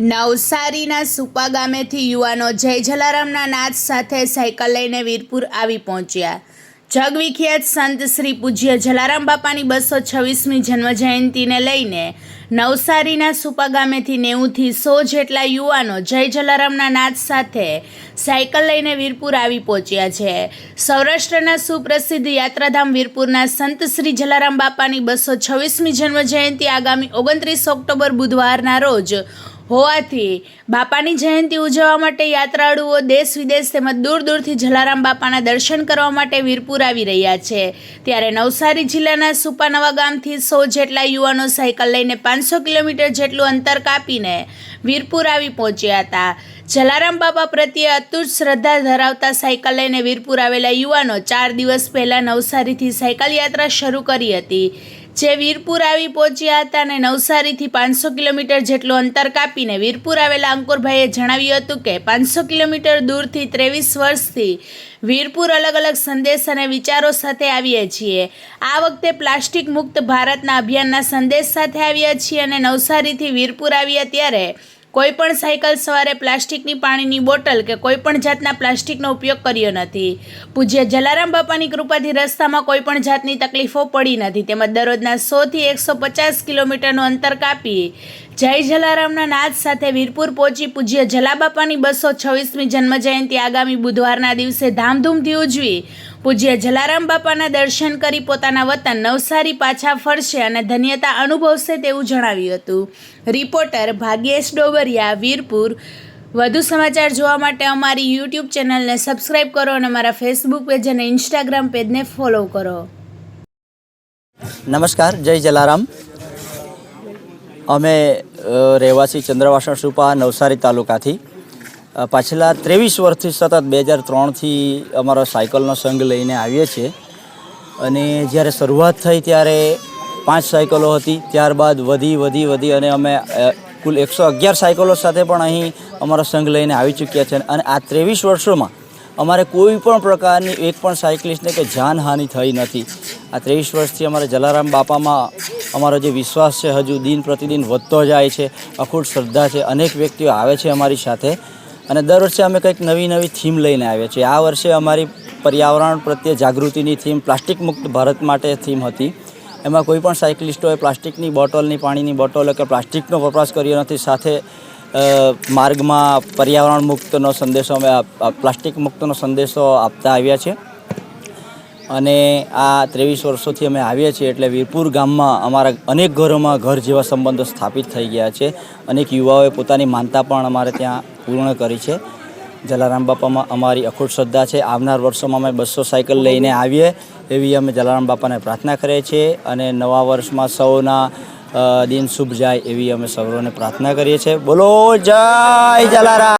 નવસારીના સુપા ગામેથી યુવાનો જય જલારામના નાદ સાથે સાયકલ લઈને વીરપુર આવી પહોંચ્યા. જગવિખ્યાત સંત શ્રી પૂજ્ય જલારામ બાપાની બસો છવ્વીસમી જન્મજયંતિને લઈને નવસારીના સુપા ગામેથી નેવુંથી સો જેટલા યુવાનો જય જલારામના નાદ સાથે સાયકલ લઈને વીરપુર આવી પહોંચ્યા છે. સૌરાષ્ટ્રના સુપ્રસિદ્ધ યાત્રાધામ વીરપુરના સંત શ્રી જલારામ બાપાની બસો છવ્વીસમી જન્મજયંતિ આગામી ઓગણત્રીસ ઓક્ટોબર બુધવારના રોજ હોવાથી બાપાની જયંતિ ઉજવવા માટે યાત્રાળુઓ દેશ વિદેશ તેમજ દૂર દૂરથી જલારામ બાપાના દર્શન કરવા માટે વીરપુર આવી રહ્યા છે. ત્યારે નવસારી જિલ્લાના સુપાનવા ગામથી સો જેટલા યુવાનો સાયકલ લઈને પાંચસો કિલોમીટર જેટલું અંતર કાપીને વીરપુર આવી પહોંચ્યા હતા. જલારામ બાપા પ્રત્યે અતુટ શ્રદ્ધા ધરાવતા સાયકલ લઈને વીરપુર આવેલા યુવાનો ચાર દિવસ પહેલાં નવસારીથી સાયકલ યાત્રા શરૂ કરી હતી. જે વીરપુર આવી પહોંચ્યા હતા અને નવસારીથી પાંચસો કિલોમીટર જેટલું અંતર કાપીને વીરપુર આવેલા અંકુરભાઈએ જણાવ્યું હતું કે પાંચસો કિલોમીટર દૂરથી ત્રેવીસ વર્ષથી વીરપુર અલગ અલગ સંદેશ અને વિચારો સાથે આવીએ છીએ. આ વખતે પ્લાસ્ટિક મુક્ત ભારતના અભિયાનના સંદેશ સાથે આવ્યા છીએ અને નવસારીથી વીરપુર આવ્યા ત્યારે કોઈ પણ સાયકલ સવારે પ્લાસ્ટિકની પાણીની બોટલ કે કોઈ પણ જાતના પ્લાસ્ટિકનો ઉપયોગ કર્યો નથી. પૂજ્ય જલારામ બાપાની કૃપાથી રસ્તામાં કોઈ પણ જાતની તકલીફો પડી નથી. તેમજ દરરોજના સોથી એકસો પચાસ કિલોમીટરનું અંતર કાપી જય જલારામના નાદ સાથે વીરપુર પહોંચી પૂજ્ય જલાબાપાની બસો છવ્વીસમી જન્મજયંતિ આગામી બુધવારના દિવસે ધામધૂમથી ઉજવી પૂજ્ય જલારામ બાપાના દર્શન કરી પોતાના વતન નવસારી પાછા ફરશે અને ધન્યતા અનુભવશે તેવું જણાવ્યું હતું. રિપોર્ટર ભાગ્યેશ ડોબરિયા, વીરપુર. વધુ સમાચાર જોવા માટે અમારી યુટ્યુબ ચેનલને સબસ્ક્રાઈબ કરો અને મારા ફેસબુક પેજ અને ઇન્સ્ટાગ્રામ પેજને ફોલો કરો. નમસ્કાર, જય જલારામ. અમે રહેવાસી ચંદ્રવાસણ સુપા નવસારી તાલુકાથી. પાછલા ત્રેવીસ વર્ષથી સતત બે હજાર ત્રણથી અમારો સાયકલનો સંઘ લઈને આવીએ છીએ. અને જ્યારે શરૂઆત થઈ ત્યારે પાંચ સાયકલો હતી, ત્યારબાદ વધી વધી વધી અને અમે કુલ એકસો અગિયાર સાયકલો સાથે પણ અહીં અમારો સંઘ લઈને આવી ચૂક્યા છે. અને આ ત્રેવીસ વર્ષોમાં અમારે કોઈ પણ પ્રકારની એક પણ સાયકલિસ્ટને કે જાનહાનિ થઈ નથી. આ ત્રેવીસ વર્ષથી અમારે જલારામ બાપામાં અમારો જે વિશ્વાસ છે, હજુ દિન પ્રતિદિન વધતો જાય છે, અખૂટ શ્રદ્ધા છે, અનેક વ્યક્તિઓ આવે છે અમારી સાથે. અને દર વર્ષે અમે કંઈક નવી નવી થીમ લઈને આવીએ છીએ. આ વર્ષે અમારી પર્યાવરણ પ્રત્યે જાગૃતિની થીમ પ્લાસ્ટિક મુક્ત ભારત માટે થીમ હતી. એમાં કોઈ પણ સાયકલિસ્ટોએ પ્લાસ્ટિકની બોટલની, પાણીની બોટલો કે પ્લાસ્ટિકનો વપરાશ કર્યો નથી. સાથે માર્ગમાં પર્યાવરણ મુક્તનો સંદેશો અમે પ્લાસ્ટિક મુક્તનો સંદેશો આપતા આવ્યા છે અને આ ત્રેવીસ વર્ષોથી અમે આવીએ છીએ એટલે વીરપુર ગામમાં અમારા અનેક ઘરોમાં ઘર જેવા સંબંધો સ્થાપિત થઈ ગયા છે. અનેક યુવાઓએ પોતાની માનતા પણ અમારે ત્યાં પૂર્ણ કરી છે. જલારામ બાપામાં અમારી અખૂટ શ્રદ્ધા છે. આવનાર વર્ષોમાં અમે બસો સાયકલ લઈને આવીએ એવી અમે જલારામ બાપાને પ્રાર્થના કરીએ છીએ અને નવા વર્ષમાં સૌના દિન શુભ જાય એવી અમે સૌને પ્રાર્થના કરીએ છીએ. બોલો, જય જલારામ!